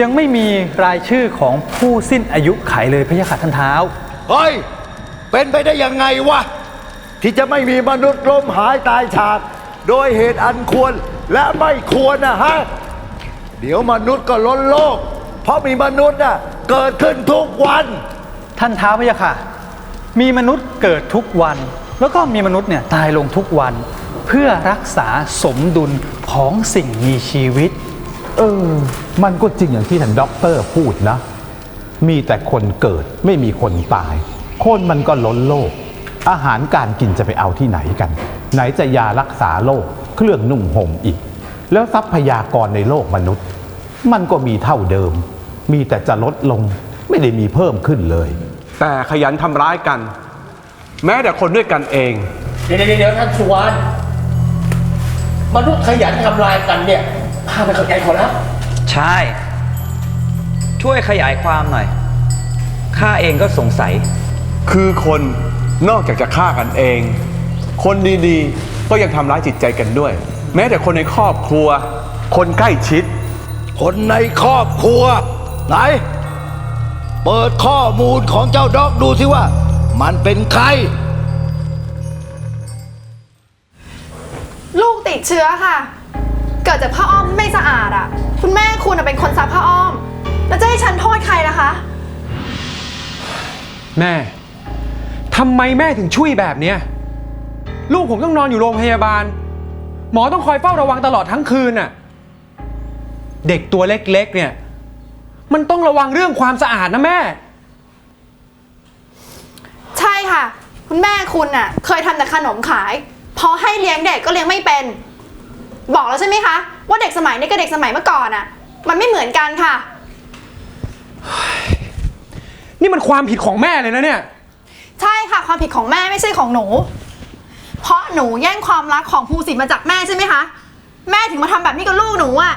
ยังไม่มีรายชื่อของผู้สิ้นอายุไขเลยพระยาค่ะท่านเท้า เฮ้ย เป็นไปได้ยังไงวะ ที่จะไม่มีมนุษย์ล้มหายตายฉาก โดยเหตุอันควรและไม่ควรนะฮะ เดี๋ยวมนุษย์ก็ล้นโลก เพราะมีมนุษย์น่ะเกิดขึ้นทุกวัน ท่านเท้าพระยาค่ะ มีมนุษย์เกิดทุกวัน แล้วก็มีมนุษย์เนี่ยตายลงทุกวัน เพื่อรักษาสมดุลของสิ่งมีชีวิต เออ มันก็จริงอย่างที่ท่านด็อกเตอร์พูดนะ มีแต่คนเกิดไม่มีคนตาย คนมันก็ล้นโลก อาหารการกินจะไปเอาที่ไหนกัน ไหนจะยารักษาโรคเครื่องนุ่งห่มอีก แล้วทรัพยากรในโลกมนุษย์ มันก็มีเท่าเดิม มีแต่จะลดลงไม่ได้มีเพิ่มขึ้นเลย แต่ขยันทำร้ายกัน แม้แต่คนด้วยกันเอง เดี๋ยวเดี๋ยวเดี๋ยวท่านสุวรรณมนุษย์ขยันทำลายกันเนี่ย ข้าไม่เข้าใจเขาแล้วใช่ ช่วยขยายความหน่อย ข้าเองก็สงสัย คือคนนอกจากจะฆ่ากันเอง คนดีๆ ก็ยังทำร้ายจิตใจกันด้วย แม้แต่คนในครอบครัว คนใกล้ชิด คนในครอบครัว ไหน เปิดข้อมูลของเจ้าด็อกดูสิว่า มันเป็นใคร ลูกติดเชื้อค่ะ เกิดจากผ้าอ้อมไม่สะอาดอะคุณแม่คุณอะเป็นคนซักผ้าอ้อม แล้วจะให้ฉันโทษใครล่ะคะ แม่ ทำไมแม่ถึงช่วยแบบเนี้ย ลูกผมต้องนอนอยู่โรงพยาบาล หมอต้องคอยเฝ้าระวังตลอดทั้งคืนน่ะ เด็กตัวเล็กๆ เนี่ย มันต้องระวังเรื่องความสะอาดนะแม่ ใช่ค่ะ คุณแม่คุณอะเคยทำแต่ขนมขาย พอให้เลี้ยงเด็กก็เลี้ยงไม่เป็น บอกแล้วใช่ไหมคะ ว่าเด็กสมัยนี้กับเด็กสมัยเมื่อก่อนอะมันไม่เหมือนกันค่ะ นี่มันความผิดของแม่เลยนะเนี่ย ใช่ค่ะความผิดของแม่ไม่ใช่ของหนู เพราะหนูแย่งความรักของภูสิทธิ์มาจากแม่ใช่ไหมคะ แม่ถึงมาทำแบบนี้กับลูกหนูอะ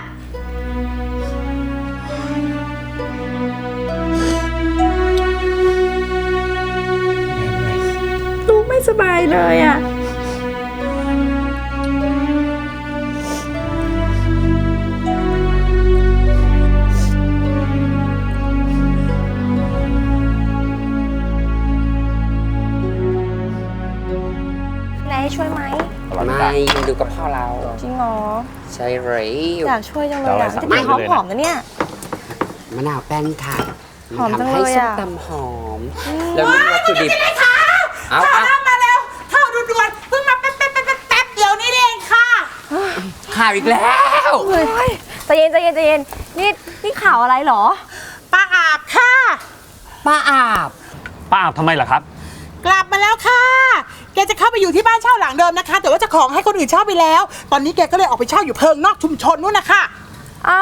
ลูกไม่สบายเลยอะ ไม่ยืนดูกับพ่อเราจริงเหรอใช่เลยอยากช่วยจังเลยอะจะกินหอมหอมๆนะเนี่ย มะนาวแป้นค่ะหอมจังทำให้เลยส้มอะตำหอม แล้วมีวัตถุดิบเอาเอา มาเร็วเข้าด่วนๆเพิ่งมาแป๊บแป๊บแป๊บแป๊บเดียวนี่เองค่ะ ข่าวอีกแล้ว เฮ้ยใจเย็นใจเย็นใจเย็นนี่นี่ข่าวอะไรเหรอ ป้าอาบค่ะ ป้าอาบ ป้าอาบทำไมล่ะครับ กลับมาแล้วค่ะ แกจะเข้าไปอยู่ที่บ้านเช่าหลังเดิมนะคะ แต่ว่าเจ้าของให้คนอื่นเช่าไปแล้ว ตอนนี้แกก็เลยออกไปเช่าอยู่เพิงนอกชุมชนนู่นนะคะเอ้า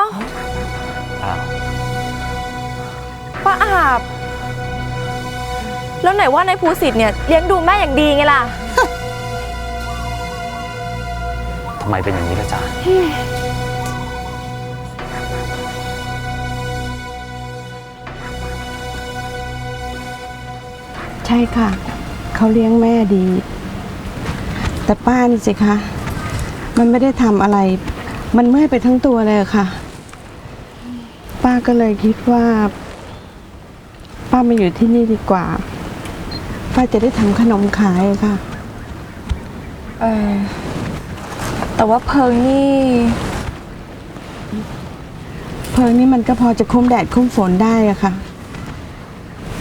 อ้าวป้าอาบ แล้วไหนว่านายภูสิทธิ์เนี่ยเลี้ยงดูแม่อย่างดีไงล่ะ ทำไมเป็นอย่างนี้ล่ะจ๊ะ ใช่ค่ะ เขาเลี้ยงแม่ดี แต่ป้านี่สิคะ มันไม่ได้ทำอะไร มันเมื่อยไปทั้งตัวเลยอะค่ะ ป้าก็เลยคิดว่า ป้ามาอยู่ที่นี่ดีกว่า ป้าจะได้ทำขนมขายอะค่ะ เออแต่ว่าเพิงนี่ เพลิงนี่มันก็พอจะคุ้มแดดคุ้มฝนได้อะค่ะ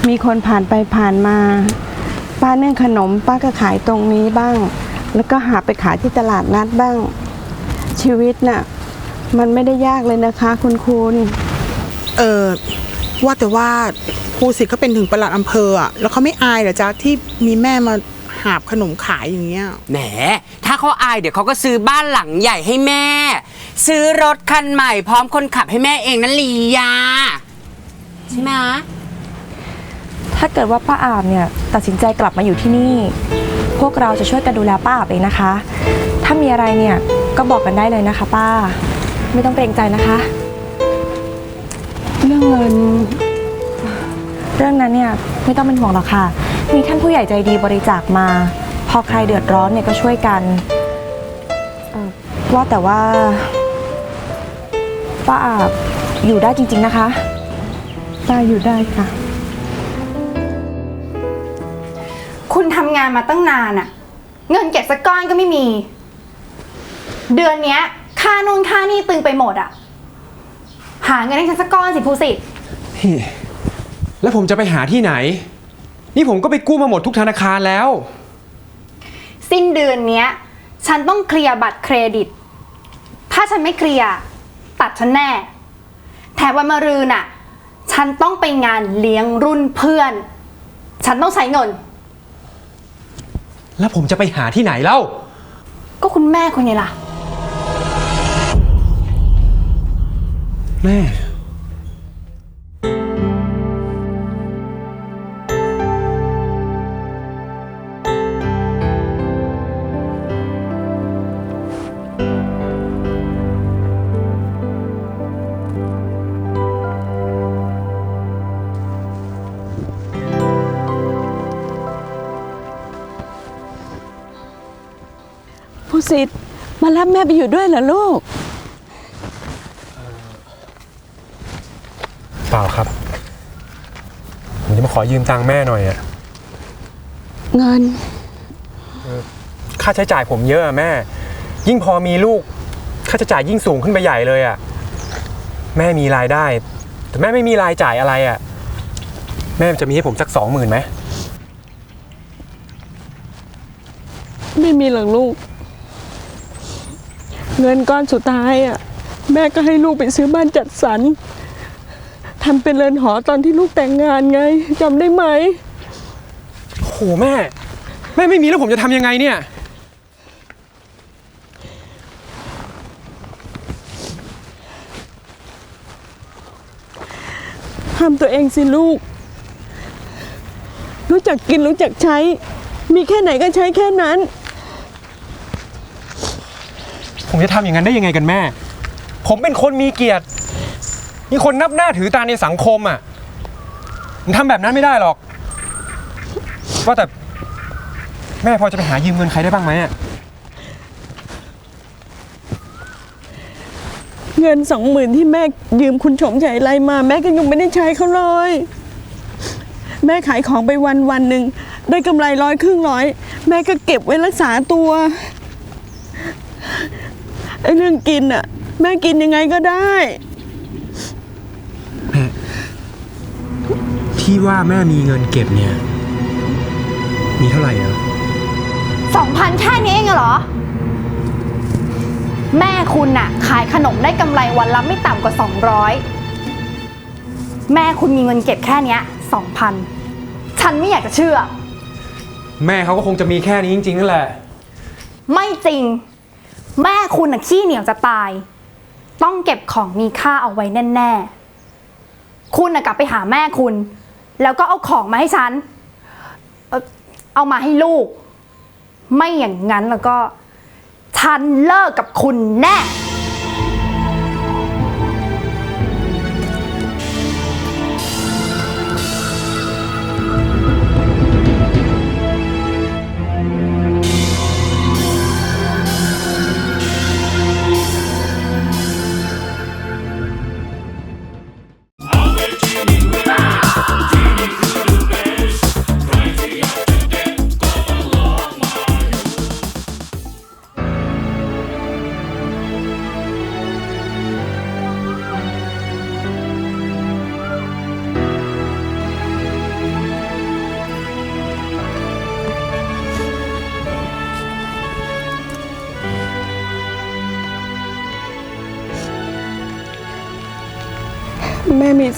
มีคนผ่านไปผ่านมา ป้าเนื่องขนมป้าก็ขายตรงนี้บ้าง แล้วก็หาไปขายที่ตลาดนัดบ้าง ชีวิตน่ะ มันไม่ได้ยากเลยนะคะ คุณคุณเออว่าแต่ว่าภูสิทธิ์เขาเป็นถึงประหลัดอำเภออะแล้วเขาไม่อายเหรอจ๊ะที่มีแม่มาหาบขนมขายอย่างเงี้ยแหมถ้าเขาอายเดี๋ยวเขาก็ซื้อบ้านหลังใหญ่ให้แม่ ซื้อรถคันใหม่พร้อมคนขับให้แม่เองนั่นลียาใช่ไหม ถ้าเกิดว่าป้าอาบเนี่ยตัดสินใจกลับมาอยู่ที่นี่ พวกเราจะช่วยกันดูแลป้าอาบเองนะคะ ถ้ามีอะไรเนี่ยก็บอกกันได้เลยนะคะ ป้า ไม่ต้องเกรงใจนะคะ เรื่องเงิน เรื่องนั้นเนี่ยไม่ต้องเป็นห่วงหรอกค่ะ มีท่านผู้ใหญ่ใจดีบริจาคมา พอใครเดือดร้อนเนี่ยก็ช่วยกันเอ่อว่าแต่ว่าป้าอาบอยู่ได้จริง ๆนะคะ ป้าอยู่ได้ค่ะำงานมาตั้งนานอะเงินเก็บสักก้อนก็ไม่มี เดือนเนี้ย ค่านู่นค่านี่ตึงไปหมดอะหาเงินให้ฉันสักก้อนสิภูสิทธิ์พี่ แล้วผมจะไปหาที่ไหน นี่ผมก็ไปกู้มาหมดทุกธนาคารแล้ว สิ้นเดือนเนี้ย ฉันต้องเคลียร์บัตรเครดิต ถ้าฉันไม่เคลียร์ตัดฉันแน่ แถมวันมะรืนน่ะ ฉันต้องไปงานเลี้ยงรุ่นเพื่อน ฉันต้องใช้เงิน แล้วผมจะไปหาที่ไหนเล่า ก็คุณแม่คุณไงล่ะ แม่ สิทธิ์มารับแม่ไปอยู่ด้วยเหรอลูก เปล่าครับ ผมจะมาขอยืมตังค์แม่หน่อยอะเงิน ค่าใช้จ่ายผมเยอะอะแม่ ยิ่งพอมีลูก ค่าใช้จ่ายยิ่งสูงขึ้นไปใหญ่เลยอะแม่มีรายได้ แต่แม่ไม่มีรายจ่ายอะไรอะแม่จะมีให้ผมสักสองหมื่นไหม ไม่มีหรอกลูก เงินก้อนสุดท้ายอะแม่ก็ให้ลูกไปซื้อบ้านจัดสรรทำเป็นเรือนหอตอนที่ลูกแต่งงานไงจำได้ไหมโอ้โหแม่ แม่ไม่มีแล้วผมจะทำยังไงเนี่ย ทำตัวเองสิลูก รู้จักกินรู้จักใช้ มีแค่ไหนก็ใช้แค่นั้น ผมจะทำอย่างนั้นได้ยังไงกันแม่ ผมเป็นคนมีเกียรติ มีคนนับหน้าถือตาในสังคมอะผมทำแบบนั้นไม่ได้หรอก ว่าแต่แม่พอจะไปหายืมเงินใครได้บ้างไหมอะ เงินสองหมื่นที่แม่ยืมคุณชมชัยไรมา แม่ก็ยังไม่ได้ใช้เขาเลย แม่ขายของไปวันวันหนึ่งได้กำไรร้อยครึ่งร้อย แม่ก็เก็บไว้รักษาตัว ไอ้เรื่องกินอะแม่กินยังไงก็ได้ แม่ที่ว่าแม่มีเงินเก็บเนี่ย มีเท่าไหร่อะสองพันแค่นี้เองเหรอ แม่คุณน่ะ ขายขนมได้กำไรวันละไม่ต่ำกว่า 200 แม่คุณมีเงินเก็บแค่เนี้ย2,000 ฉันไม่อยากจะเชื่อ แม่เขาก็คงจะมีแค่นี้จริงๆนั่นแหละ ไม่จริง แม่คุณน่ะขี้เหนียวจะตาย ต้องเก็บของมีค่าเอาไว้แน่ๆ คุณน่ะกลับไปหาแม่คุณ แล้วก็เอาของมาให้ฉัน เอามาให้ลูก ไม่อย่างนั้นแล้วก็ ฉันเลิกกับคุณแน่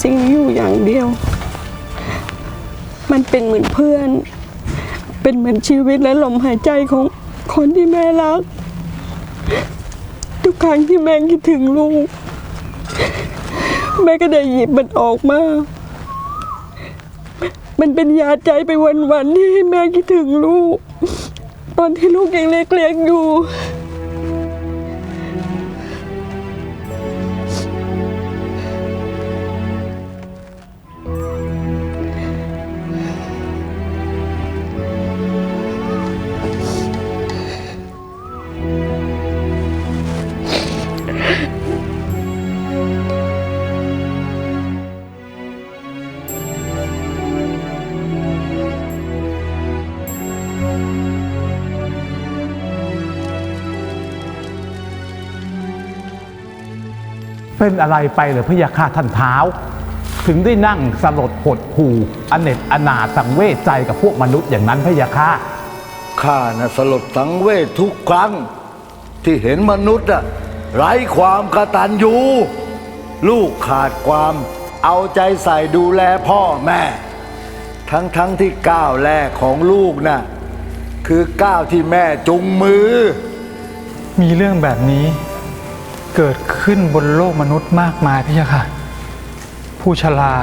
สิ่งนี้อยู่อย่างเดียว มันเป็นเหมือนเพื่อน เป็นเหมือนชีวิตและลมหายใจของคนที่แม่รัก ทุกครั้งที่แม่คิดถึงลูก แม่ก็ได้หยิบมันออกมา มันเป็นยาใจไปวันๆที่ให้แม่คิดถึงลูก ตอนที่ลูกยังเล็กๆอยู่ เป็นอะไรไปเหรือพระยาค่าท่านเท้า ถึงได้นั่งสลดหดหู่อเนจอนาถสังเวชใจกับพวกมนุษย์อย่างนั้นพระยาค่าข้าน่ะสลดสังเวชทุกครั้ง ที่เห็นมนุษย์อะไร้ความกตัญญูลูกขาดความเอาใจใส่ดูแลพ่อแม่ ทั้งทั้งที่ก้าวแรกของลูกน่ะคือก้าวที่แม่จุงมือ มีเรื่องแบบนี้ เกิดขึ้นบนโลกมนุษย์มากมายพี่ยะค่ะ ผู้ชรา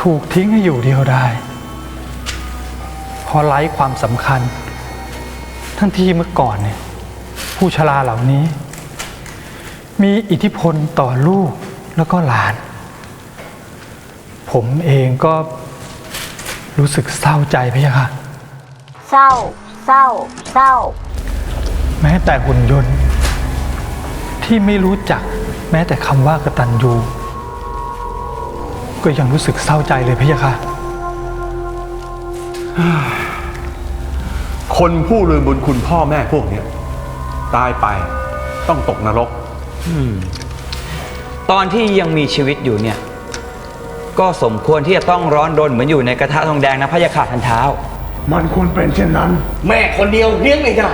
ถูกทิ้งให้อยู่เดียวดายเพราะไร้ความสำคัญ ทั้งที่เมื่อก่อนเนี่ยผู้ชราเหล่านี้ มีอิทธิพลต่อลูกแล้วก็หลาน ผมเองก็รู้สึกเศร้าใจพี่ยะค่ะ เศร้า เศร้า เศร้า แม้แต่หุ่นยนต์ ที่ไม่รู้จักแม้แต่คำว่ากตัญญูก็ยังรู้สึกเศร้าใจเลยพะยะค่ะ คนผู้ลืมบุญคุณพ่อแม่พวกเนี้ยตายไปต้องตกนรก ตอนที่ยังมีชีวิตอยู่เนี่ย ก็สมควรที่จะต้องร้อนรนเหมือนอยู่ในกระทะทองแดงนะพะยาขาทันเท้า มันควรเป็นเช่นนั้น แม่คนเดียวเลี้ยงไม่ได้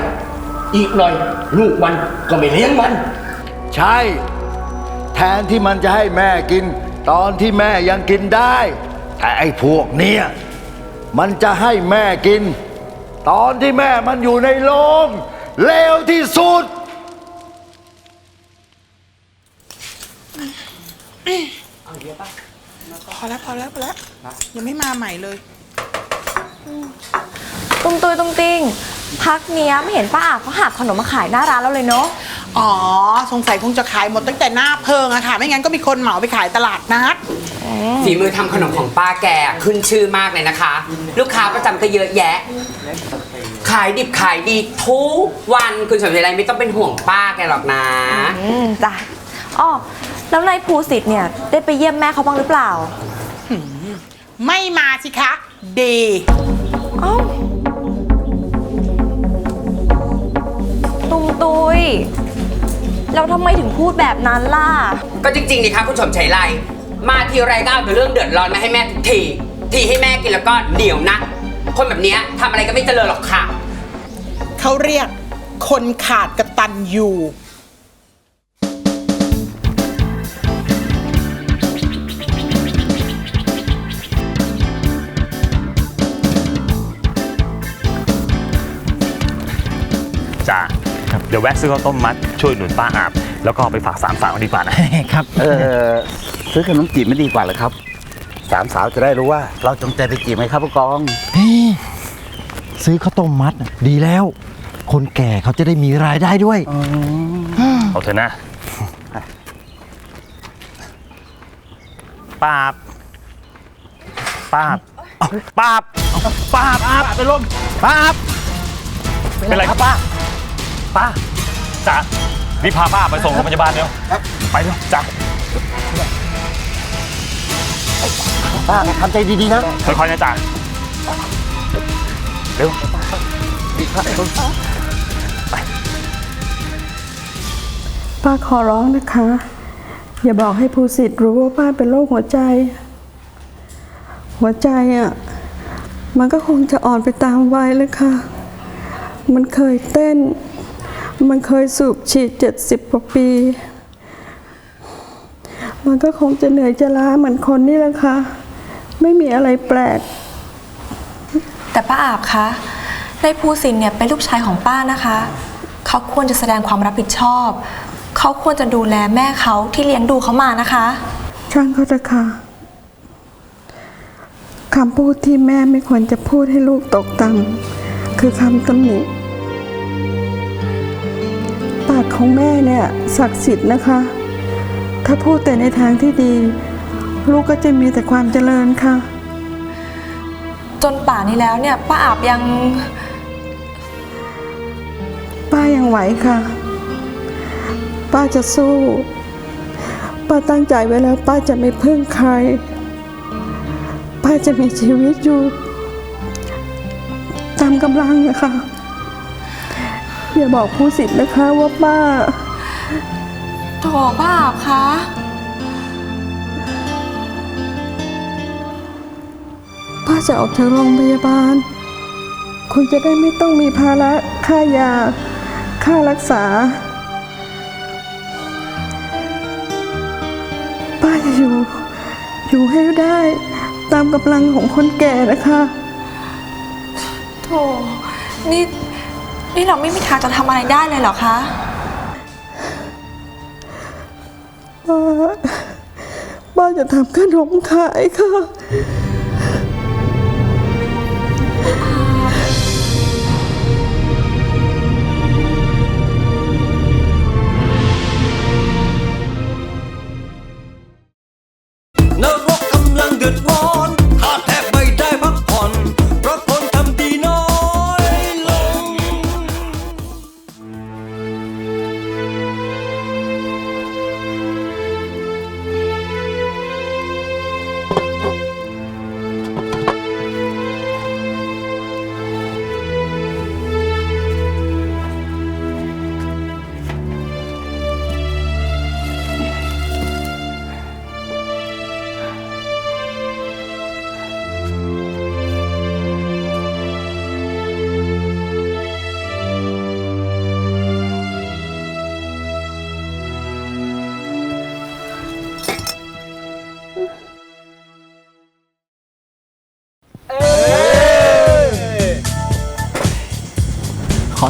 อีกหน่อย ลูกมันก็ไม่เลี้ยงมัน ใช่ แทนที่มันจะให้แม่กิน ตอนที่แม่ยังกินได้ แต่ไอ้พวกเนี้ยมันจะให้แม่กิน ตอนที่แม่มันอยู่ในโรงเลวที่สุด พอแล้วพอแล้วพอแล้วยังไม่มาใหม่เลย ตุ้มตุยตุ้มติ้งพักเนี้ยไม่เห็นป้าอาบเขาหาบขนมมาขายหน้าร้านเราเลยเนาะ อ๋อ สงสัยคงจะขายหมดตั้งแต่หน้าเพิงอะค่ะ ไม่งั้นก็มีคนเหมาไปขายตลาดนัด ฝีมือทำขนมของป้าแกขึ้นชื่อมากเลยนะคะ ลูกค้าประจำก็เยอะแยะ ขายดิบขายดีทุกวันคุณสมใจไรไม่ต้องเป็นห่วงป้าแกหรอกนะ อืมจ้ะอ๋อแล้วนายภูสิทธิ์เนี่ยได้ไปเยี่ยมแม่เขาบ้างหรือเปล่าไม่มาสิคะดีเอ้าตุ้มตุย แล้วทำไมถึงพูดแบบนั้นล่ะ ก็จริงๆนี่คะคุณชมชัยไรมาทีไรก็เอาแต่เรื่องเดือดร้อนมาให้แม่ทุกที ทีให้แม่กินแล้วก็เหนียวนะคนแบบเนี้ยทำอะไรก็ไม่เจริญหรอกค่ะ เขาเรียกคนขาดกระตันอยู่ แวะซื้อข้าวต้มมัดช่วยหนุนป้าอาบ แล้วก็เอาไปฝากสามสาวดีกว่านะ ครับเออซื้อขนมจีบไม่ดีกว่าเหรอครับ สามสาวจะได้รู้ว่า เราจงใจไปจีบไหมครับผู้กอง เฮ้ยซื้อข้าวต้มมัดน่ะดีแล้ว คนแก่เขาจะได้มีรายได้ด้วย เอาเถอะนะป้าบป้าบป้าบป้าบป้าบเป็นลมป้าบเป็นไรครับป้าป้า จ๋ารีบพาป้าไปส่งโรงพยาบาลเร็วไปเร็วจ้าป้าทำใจดีๆนะค่อยๆนะจ๋าเร็วป้าขอร้องนะคะ อย่าบอกให้ภูสิทธิ์รู้ว่าป้าเป็นโรคหัวใจ หัวใจอะมันก็คงจะอ่อนไปตามวัยเลยค่ะ มันเคยเต้น มันเคยสูบฉีดเจ็ดสิบกว่าปี มันก็คงจะเหนื่อยจะล้าเหมือนคนนี่แหละค่ะ ไม่มีอะไรแปลก แต่ป้าอาบคะในภูสินเนี่ยเป็นลูกชายของป้านะคะ เขาควรจะแสดงความรับผิดชอบ เขาควรจะดูแลแม่เขาที่เลี้ยงดูเขามานะคะ ช่างเขาเถอะค่ะคำพูดที่แม่ไม่ควรจะพูดให้ลูกตกต่ำคือคำตำหนิ ปากของแม่เนี่ยศักดิ์สิทธิ์นะคะ ถ้าพูดแต่ในทางที่ดี ลูกก็จะมีแต่ความเจริญค่ะ จนป่านนี้แล้วเนี่ยป้าอาบยังป้ายังไหวค่ะ ป้าจะสู้ ป้าตั้งใจไว้แล้ว ป้าจะไม่พึ่งใคร ป้าจะมีชีวิตอยู่ ตามกำลังนะคะ อย่าบอกผู้สิทธิ์นะคะว่าป้า โถป้าอาบคะป้าจะออกจากโรงพยาบาล คุณจะได้ไม่ต้องมีภาระค่ายา ค่ารักษา ป้าจะอยู่ อยู่ให้ได้ตามกำลังของคนแก่นะคะ โถนี่ นี่เราไม่มีทางจะทำอะไรได้เลยเหรอคะ ป้าป้าจะทำขนมขายค่ะ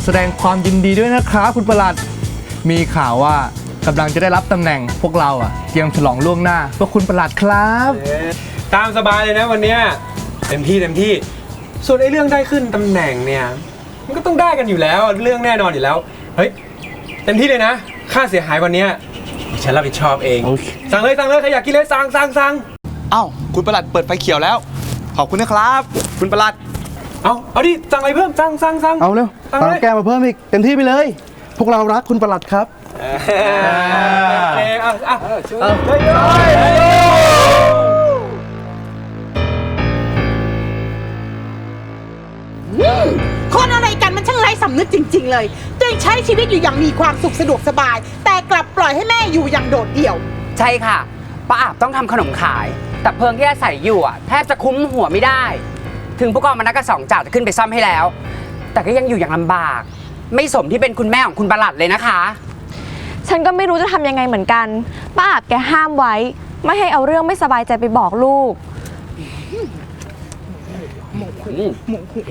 แสดงความยินดีด้วยนะครับคุณประหลัด มีข่าวว่ากำลังจะได้รับตำแหน่งพวกเราอะเตรียมฉลองล่วงหน้าเพื่อคุณประหลัดครับ ตามสบายเลยนะวันเนี้ยเต็มที่เต็มที่ ส่วนไอ้เรื่องได้ขึ้นตำแหน่งเนี่ย มันก็ต้องได้กันอยู่แล้วเรื่องแน่นอนอยู่แล้ว เฮ้ยเต็มที่เลยนะ ค่าเสียหายวันเนี้ยฉันรับผิดชอบเอง สั่งเลยสั่งเลยใครอยากกินเลยสั่งสั่งสั่งเอ้า คุณประหลัดเปิดไฟเขียวแล้ว ขอบคุณนะครับ คุณประหลัด เอาเอาดิสั่งอะไรเพิ่มสั่งสั่งสั่งเอาเร็วสั่งตาเลมยแก้มาเพิ่มอีกเต็มที่ไปเลย พวกเรารักคุณประหลัดครับเอออะอะเฮ้ยคนอะไรกันมันช่างไร้สำนึกจริง ๆ เลย ตัวเองใช้ชีวิตอยู่อย่างมีความสุขสะดวกสบาย แต่กลับปล่อยให้แม่อยู่อย่างโดดเดี่ยว ใช่ค่ะป้าอาบต้องทำขนมขาย แต่เพิงที่อาศัยอยู่อะแทบจะคุ้มหัวไม่ได้ ถึงผู้กองมานักกระสองจ่าจะขึ้นไปซ่อมให้แล้ว แต่ก็ยังอยู่อย่างลำบาก ไม่สมที่เป็นคุณแม่ของคุณประหลัดเลยนะคะ ฉันก็ไม่รู้จะทำยังไงเหมือนกัน ป้าอาบแกห้ามไว้ ไม่ให้เอาเรื่องไม่สบายใจไปบอกลูก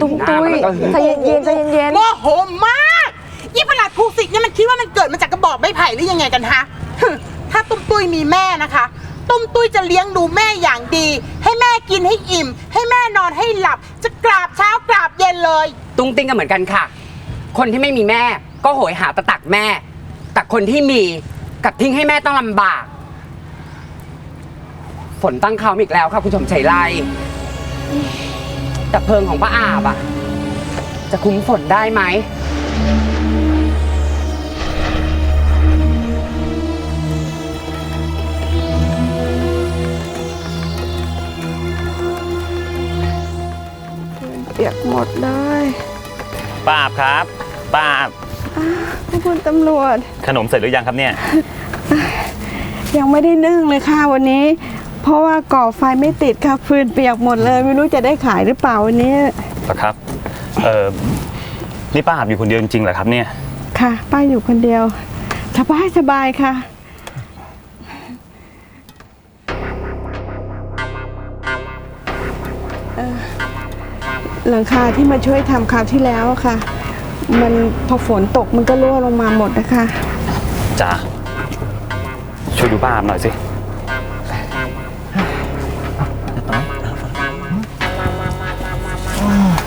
ตุ้มตุ้ยใจเย็นๆใจเย็นโมโหมากยี่ประหลัดภูสิทธิ์เนี่ยมันคิดว่ามันเกิดมาจากกระบอกไม้ไผ่หรือยังไงกันฮะฮึถ้าตุ้มตุ้ยมีแม่นะคะ ตุ้มตุ้ยจะเลี้ยงดูแม่อย่างดี ให้แม่กินให้อิ่ม ให้แม่นอนให้หลับ จะกราบเช้ากราบเย็นเลย ตุ้งติ้งก็เหมือนกันค่ะ คนที่ไม่มีแม่ก็โหยหาตะตักแม่ แต่คนที่มีกลับทิ้งให้แม่ต้องลำบาก ฝนตั้งเขาอีกแล้วค่ะคุณชมชัยไลแต่เพลิงของป้าอาบอะจะคุ้มฝนได้ไหม ปียกหมดเลยป้าอาบครับป้าอาบขอบคุณตำรวจ ขนมเสร็จหรือยังครับเนี่ย ยังไม่ได้นึ่งเลยค่ะวันนี้ เพราะว่าก่อไฟไม่ติดค่ะฟืนเปียกหมดเลย ไม่รู้จะได้ขายหรือเปล่าวันนี้ เหรอครับ เออนี่ป้าอาบอยู่คนเดียวจริงๆเหรอครับเนี่ย ค่ะ ป้าอยู่คนเดียวสบายสบายค่ะ หลังคาที่มาช่วยทำคราวที่แล้วอะค่ะ มันพอฝนตกมันก็รั่วลงมาหมดนะคะ จ๋าช่วยดูป้าอาบหน่อยสิ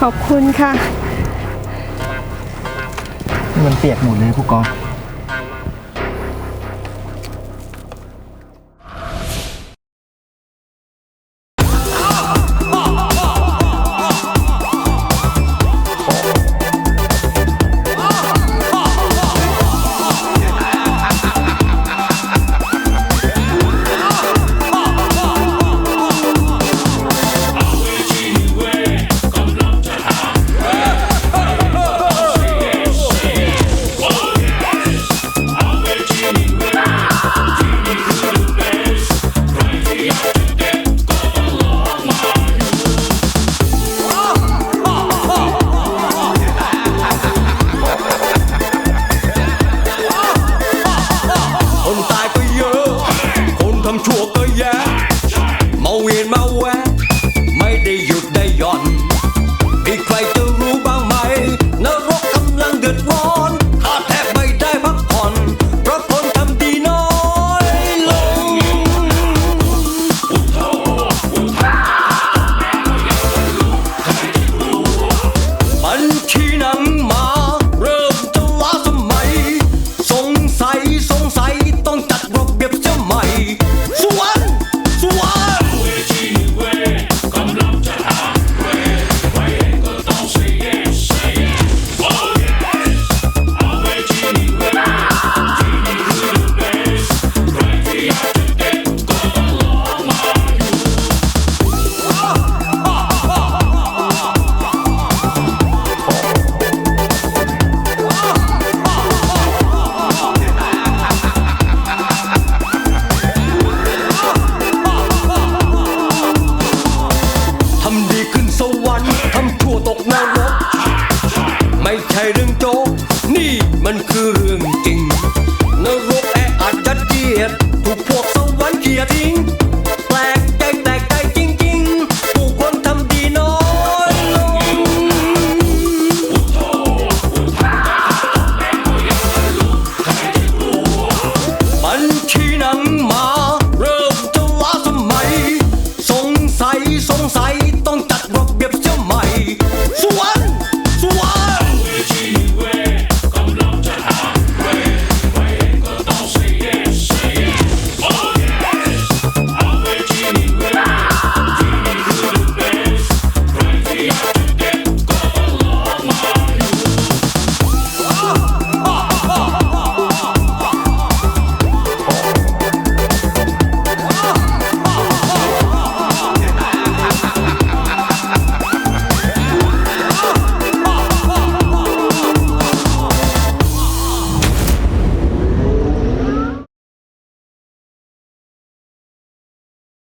ขอบคุณค่ะ มันเปียกหมดเลยผู้กอง